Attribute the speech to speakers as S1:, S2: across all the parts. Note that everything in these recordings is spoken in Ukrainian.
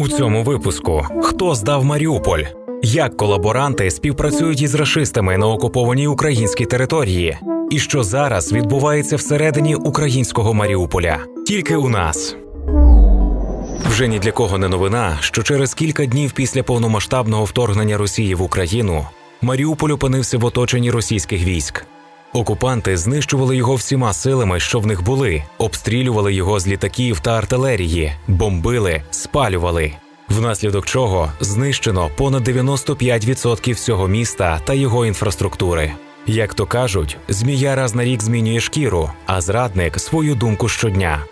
S1: У цьому випуску хто здав Маріуполь? Як колаборанти співпрацюють із рашистами на окупованій українській території? І що зараз відбувається всередині українського Маріуполя? Тільки у нас. Вже ні для кого не новина, що через кілька днів після повномасштабного вторгнення Росії в Україну Маріуполь опинився в оточенні російських військ. Окупанти знищували його всіма силами, що в них були, обстрілювали його з літаків та артилерії, бомбили, спалювали. Внаслідок чого знищено понад 95% всього міста та його інфраструктури. Як то кажуть, змія раз на рік змінює шкіру, а зрадник свою думку щодня.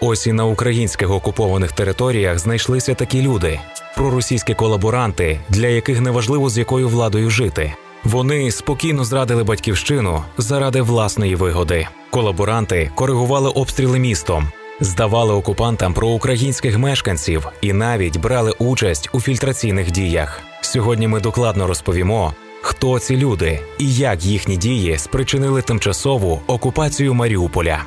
S1: Ось і на українських окупованих територіях знайшлися такі люди проросійські колаборанти, для яких неважливо з якою владою жити. Вони спокійно зрадили батьківщину заради власної вигоди. Колаборанти коригували обстріли містом, здавали окупантам проукраїнських мешканців і навіть брали участь у фільтраційних діях. Сьогодні ми докладно розповімо, хто ці люди і як їхні дії спричинили тимчасову окупацію Маріуполя.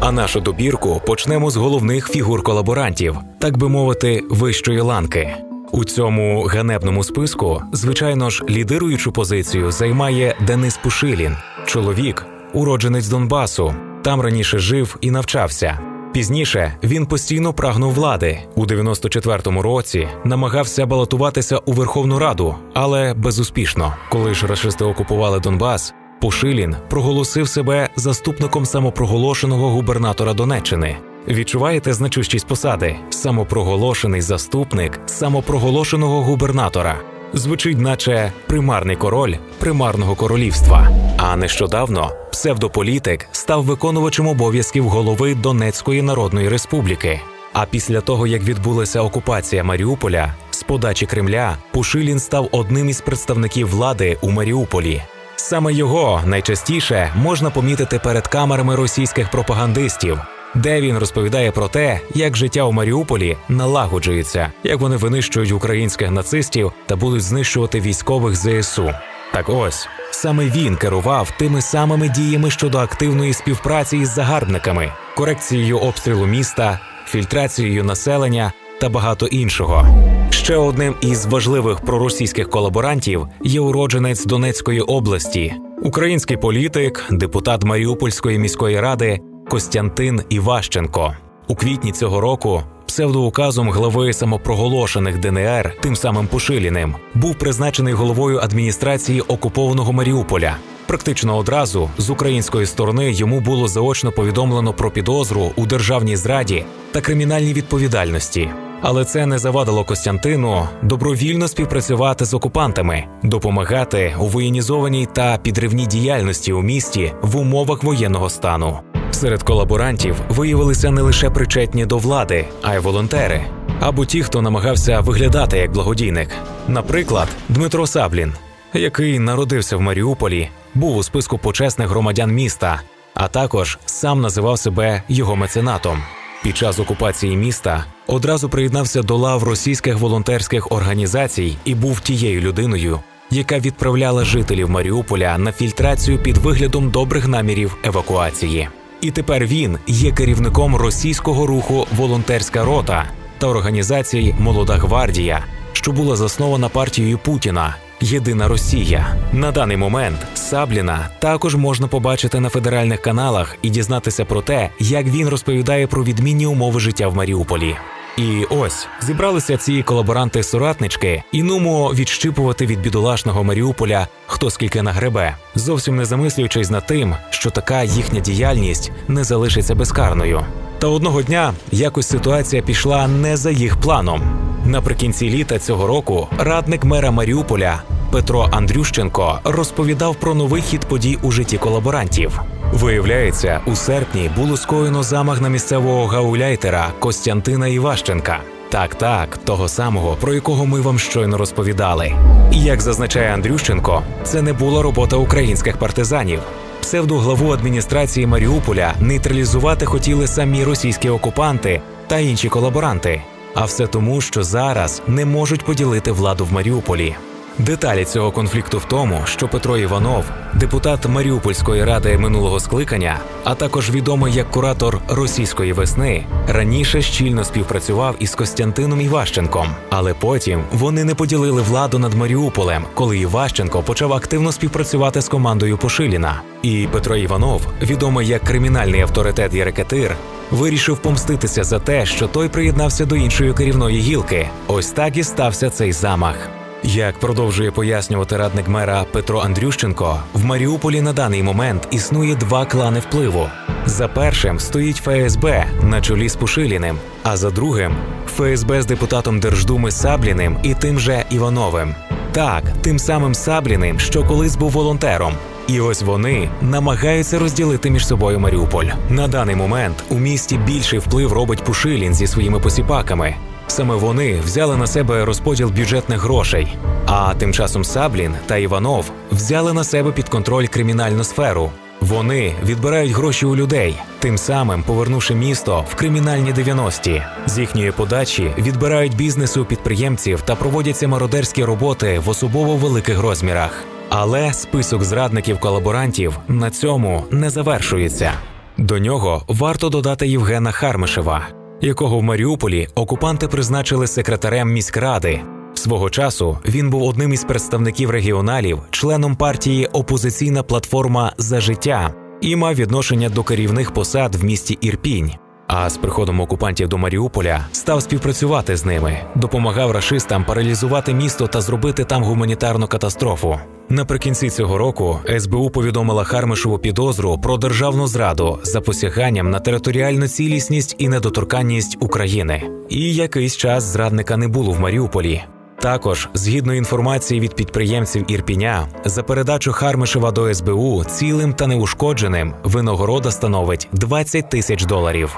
S1: А нашу добірку почнемо з головних фігур колаборантів, так би мовити, вищої ланки. У цьому ганебному списку, звичайно ж, лідируючу позицію займає Денис Пушилін, чоловік, уродженець Донбасу. Там раніше жив і навчався. Пізніше він постійно прагнув влади. У 94-му році намагався балотуватися у Верховну Раду, але безуспішно. Коли ж рашисти окупували Донбас, Пушилін проголосив себе заступником самопроголошеного губернатора Донеччини. Відчуваєте значущість посади? Самопроголошений заступник самопроголошеного губернатора. Звучить, наче примарний король примарного королівства. А нещодавно псевдополітик став виконувачем обов'язків голови Донецької Народної Республіки. А після того, як відбулася окупація Маріуполя, з подачі Кремля Пушилін став одним із представників влади у Маріуполі. Саме його найчастіше можна помітити перед камерами російських пропагандистів, де він розповідає про те, як життя у Маріуполі налагоджується, як вони винищують українських нацистів та будуть знищувати військових ЗСУ. Так ось саме він керував тими самими діями щодо активної співпраці із загарбниками, корекцією обстрілу міста, фільтрацією населення та багато іншого. Ще одним із важливих проросійських колаборантів є уродженець Донецької області, український політик, депутат Маріупольської міської ради Костянтин Іващенко. У квітні цього року псевдоуказом глави самопроголошених ДНР, тим самим Пушиліним, був призначений головою адміністрації окупованого Маріуполя. Практично одразу з української сторони йому було заочно повідомлено про підозру у державній зраді та кримінальній відповідальності. Але це не завадило Костянтину добровільно співпрацювати з окупантами, допомагати у воєнізованій та підривній діяльності у місті в умовах воєнного стану. Серед колаборантів виявилися не лише причетні до влади, а й волонтери або ті, хто намагався виглядати як благодійник. Наприклад, Дмитро Саблін, який народився в Маріуполі, був у списку почесних громадян міста, а також сам називав себе його меценатом. Під час окупації міста одразу приєднався до лав російських волонтерських організацій і був тією людиною, яка відправляла жителів Маріуполя на фільтрацію під виглядом добрих намірів евакуації. І тепер він є керівником російського руху Волонтерська рота та організації Молода гвардія, що була заснована партією Путіна. Єдина Росія на даний момент Сабліна також можна побачити на федеральних каналах і дізнатися про те, як він розповідає про відмінні умови життя в Маріуполі. І ось зібралися ці колаборанти-соратнички і нумо відщипувати від бідолашного Маріуполя хто скільки нагребе, зовсім не замислюючись над тим, що така їхня діяльність не залишиться безкарною. Та одного дня якось ситуація пішла не за їх планом. Наприкінці літа цього року радник мера Маріуполя Петро Андрющенко розповідав про новий хід подій у житті колаборантів. Виявляється, у серпні було скоєно замах на місцевого гауляйтера Костянтина Іващенка. Так, так, того самого, про якого ми вам щойно розповідали. І як зазначає Андрющенко, це не була робота українських партизанів. Псевдоглаву адміністрації Маріуполя нейтралізувати хотіли самі російські окупанти та інші колаборанти. А все тому, що зараз не можуть поділити владу в Маріуполі. Деталі цього конфлікту в тому, що Петро Іванов, депутат Маріупольської ради минулого скликання, а також відомий як куратор російської весни, раніше щільно співпрацював із Костянтином Іващенком. Але потім вони не поділили владу над Маріуполем, коли Іващенко почав активно співпрацювати з командою Пошиліна. І Петро Іванов, відомий як кримінальний авторитет і рекетир, вирішив помститися за те, що той приєднався до іншої керівної гілки. Ось так і стався цей замах. Як продовжує пояснювати радник мера Петро Андрющенко, в Маріуполі на даний момент існує два клани впливу. За першим стоїть ФСБ на чолі з Пушиліним, а за другим ФСБ з депутатом Держдуми Сабліним і тим же Івановим. Так, тим самим Сабліним, що колись був волонтером. І ось вони намагаються розділити між собою Маріуполь. На даний момент у місті більший вплив робить Пушилін зі своїми посіпаками. Саме вони взяли на себе розподіл бюджетних грошей. А тим часом Саблін та Іванов взяли на себе під контроль кримінальну сферу. Вони відбирають гроші у людей, тим самим повернувши місто в кримінальні 90-ті. З їхньої подачі відбирають бізнесу підприємців та проводяться мародерські роботи в особово великих розмірах. Але список зрадників-колаборантів на цьому не завершується. До нього варто додати Євгена Хармишева, якого в Маріуполі окупанти призначили секретарем міськради. Свого часу він був одним із представників регіоналів, членом партії Опозиційна платформа за життя і мав відношення до керівних посад в місті Ірпінь. А з приходом окупантів до Маріуполя став співпрацювати з ними, допомагав рашистам паралізувати місто та зробити там гуманітарну катастрофу. Наприкінці цього року СБУ повідомила Хармишеву підозру про державну зраду за посяганням на територіальну цілісність і недоторканність України. І якийсь час зрадника не було в Маріуполі. Також, згідно інформації від підприємців Ірпіня, за передачу Хармишева до СБУ цілим та неушкодженим винагорода становить 20 тисяч доларів.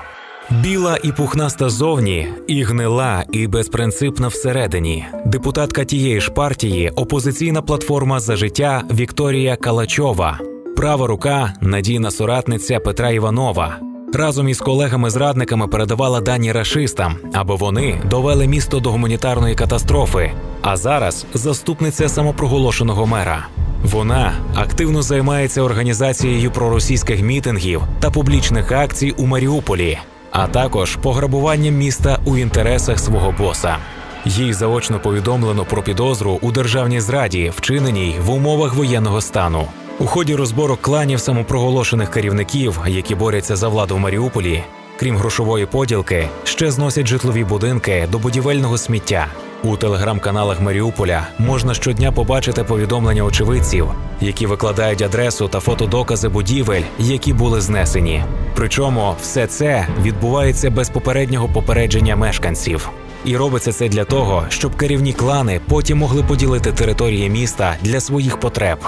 S1: Біла і пухнаста зовні, і гнила, і безпринципна всередині. Депутатка тієї ж партії, опозиційна платформа за життя Вікторія Калачова, права рука, надійна соратниця Петра Іванова. Разом із колегами-зрадниками передавала дані рашистам, аби вони довели місто до гуманітарної катастрофи. А зараз заступниця самопроголошеного мера. Вона активно займається організацією проросійських мітингів та публічних акцій у Маріуполі, а також пограбуванням міста у інтересах свого боса. Їй заочно повідомлено про підозру у державній зраді, вчиненій в умовах воєнного стану. У ході розборок кланів самопроголошених керівників, які борються за владу в Маріуполі, крім грошової поділки, ще зносять житлові будинки до будівельного сміття. У телеграм-каналах Маріуполя можна щодня побачити повідомлення очевидців, які викладають адресу та фотодокази будівель, які були знесені. Причому все це відбувається без попереднього попередження мешканців. І робиться це для того, щоб керівні клани потім могли поділити території міста для своїх потреб.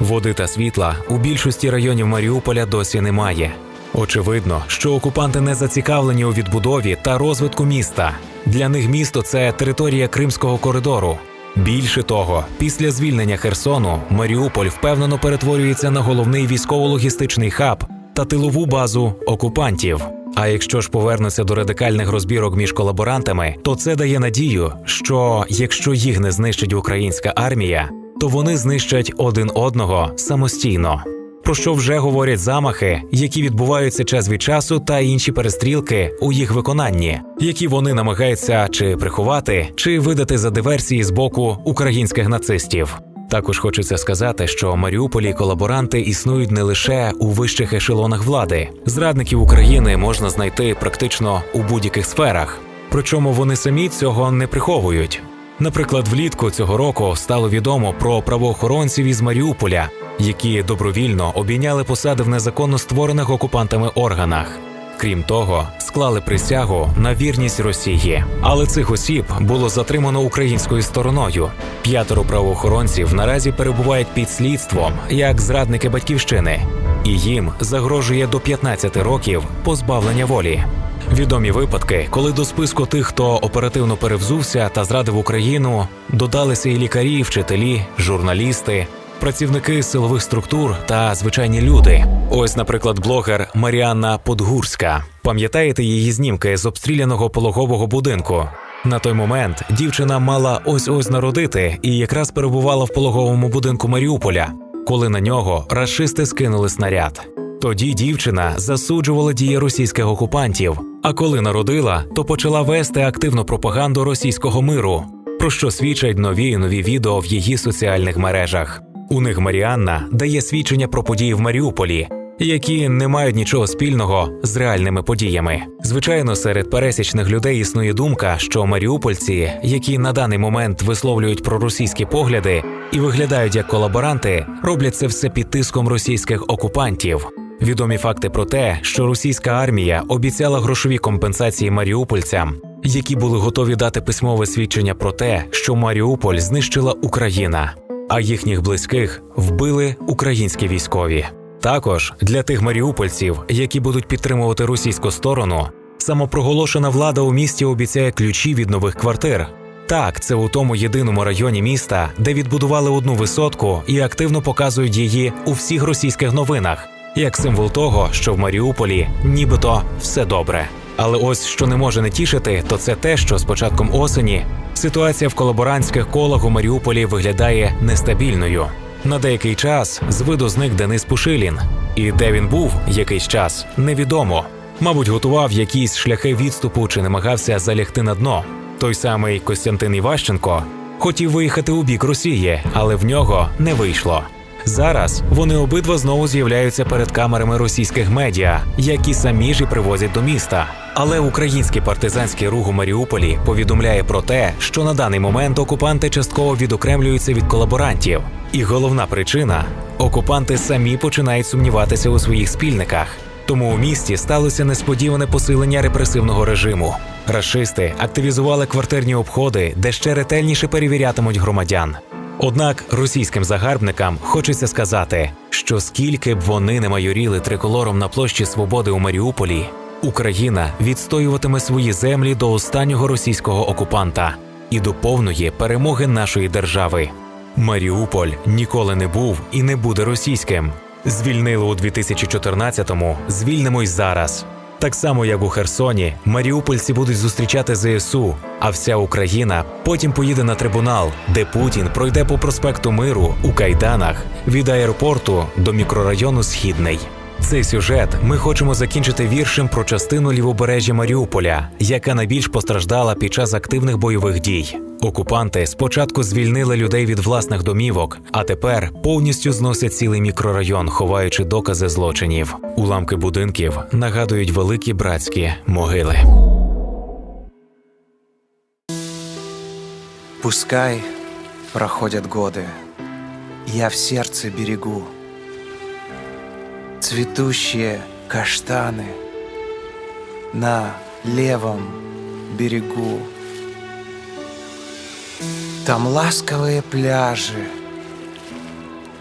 S1: Води та світла у більшості районів Маріуполя досі немає. Очевидно, що окупанти не зацікавлені у відбудові та розвитку міста. Для них місто це територія Кримського коридору. Більше того, після звільнення Херсону Маріуполь впевнено перетворюється на головний військово-логістичний хаб та тилову базу окупантів. А якщо ж повернуться до радикальних розбірок між колаборантами, то це дає надію, що якщо їх не знищить українська армія, то вони знищать один одного самостійно. Про що вже говорять замахи, які відбуваються час від часу, та інші перестрілки у їх виконанні, які вони намагаються чи приховати, чи видати за диверсії з боку українських нацистів. Також хочеться сказати, що Маріуполі колаборанти існують не лише у вищих ешелонах влади. Зрадників України можна знайти практично у будь-яких сферах. Причому вони самі цього не приховують. Наприклад, влітку цього року стало відомо про правоохоронців із Маріуполя, які добровільно обійняли посади в незаконно створених окупантами органах. Крім того, склали присягу на вірність Росії. Але цих осіб було затримано українською стороною. П'ятеро правоохоронців наразі перебувають під слідством як зрадники батьківщини, і їм загрожує до 15 років позбавлення волі. Відомі випадки, коли до списку тих, хто оперативно перевзувся та зрадив Україну, додалися і лікарі, і вчителі, журналісти, працівники силових структур та звичайні люди. Ось, наприклад, блогер Маріанна Подгурська. Пам'ятаєте її знімки з обстріляного пологового будинку? На той момент дівчина мала ось ось народити і якраз перебувала в пологовому будинку Маріуполя, коли на нього рашисти скинули снаряд. Тоді дівчина засуджувала дії російських окупантів. А коли народила, то почала вести активну пропаганду російського миру, про що свідчать нові і нові відео в її соціальних мережах. У них Маріанна дає свідчення про події в Маріуполі, які не мають нічого спільного з реальними подіями. Звичайно, серед пересічних людей існує думка, що маріупольці, які на даний момент висловлюють проросійські погляди і виглядають як колаборанти, роблять це все під тиском російських окупантів. Відомі факти про те, що російська армія обіцяла грошові компенсації маріупольцям, які були готові дати письмове свідчення про те, що Маріуполь знищила Україна, а їхніх близьких вбили українські військові. Також для тих маріупольців, які будуть підтримувати російську сторону, самопроголошена влада у місті обіцяє ключі від нових квартир. Так, це у тому єдиному районі міста, де відбудували одну висотку і активно показують її у всіх російських новинах, як символ того, що в Маріуполі нібито все добре. Але ось що не може не тішити, то це те, що з початком осені ситуація в колаборантських колах у Маріуполі виглядає нестабільною. На деякий час з виду зник Денис Пушилін, і де він був якийсь час, невідомо. Мабуть, готував якісь шляхи відступу чи намагався залягти на дно. Той самий Костянтин Іващенко хотів виїхати у бік Росії, але в нього не вийшло. Зараз вони обидва знову з'являються перед камерами російських медіа, які самі ж і привозять до міста. Але український партизанський рух у Маріуполі повідомляє про те, що на даний момент окупанти частково відокремлюються від колаборантів. І головна причина окупанти самі починають сумніватися у своїх спільниках. Тому у місті сталося несподіване посилення репресивного режиму. Рашисти активізували квартирні обходи, де ще ретельніше перевірятимуть громадян. Однак російським загарбникам хочеться сказати, що скільки б вони не майоріли триколором на площі Свободи у Маріуполі, Україна відстоюватиме свої землі до останнього російського окупанта і до повної перемоги нашої держави. Маріуполь ніколи не був і не буде російським. Звільнили у 2014-му, звільнимо й зараз. Так само, як у Херсоні, маріупольці будуть зустрічати ЗСУ, а вся Україна потім поїде на трибунал, де Путін пройде по проспекту Миру у кайданах від аеропорту до мікрорайону Східний. Цей сюжет ми хочемо закінчити віршем про частину лівобережжя Маріуполя, яка найбільш постраждала під час активних бойових дій. Окупанти спочатку звільнили людей від власних домівок, а тепер повністю зносять цілий мікрорайон, ховаючи докази злочинів. Уламки будинків нагадують великі братські могили.
S2: Пускай проходят годы, я в сердце берегу цветущие каштаны на левом берегу. Там ласковые пляжи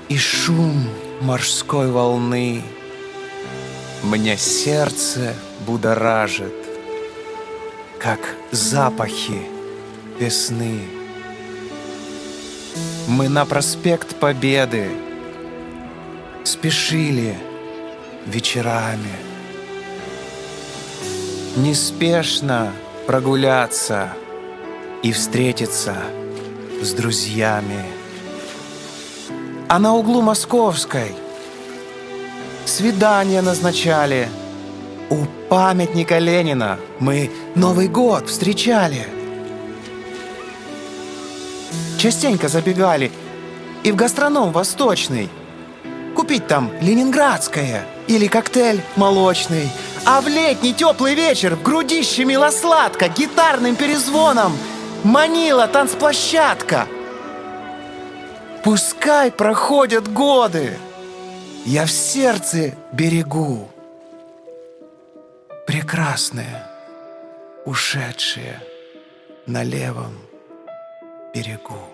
S2: и шум морской волны. Мне сердце будоражит, как запахи весны. Мы на проспект Победы спешили вечерами. Неспешно прогуляться и встретиться с друзьями. А на углу Московской свидание назначали. У памятника Ленина мы Новый год встречали. Частенько забегали и в гастроном Восточный. Купить там ленинградское или коктейль молочный. А в летний теплый вечер в грудище милосладко гитарным перезвоном манила танцплощадка. Пускай проходят годы, я в сердце берегу. Прекрасные, ушедшие на левом берегу.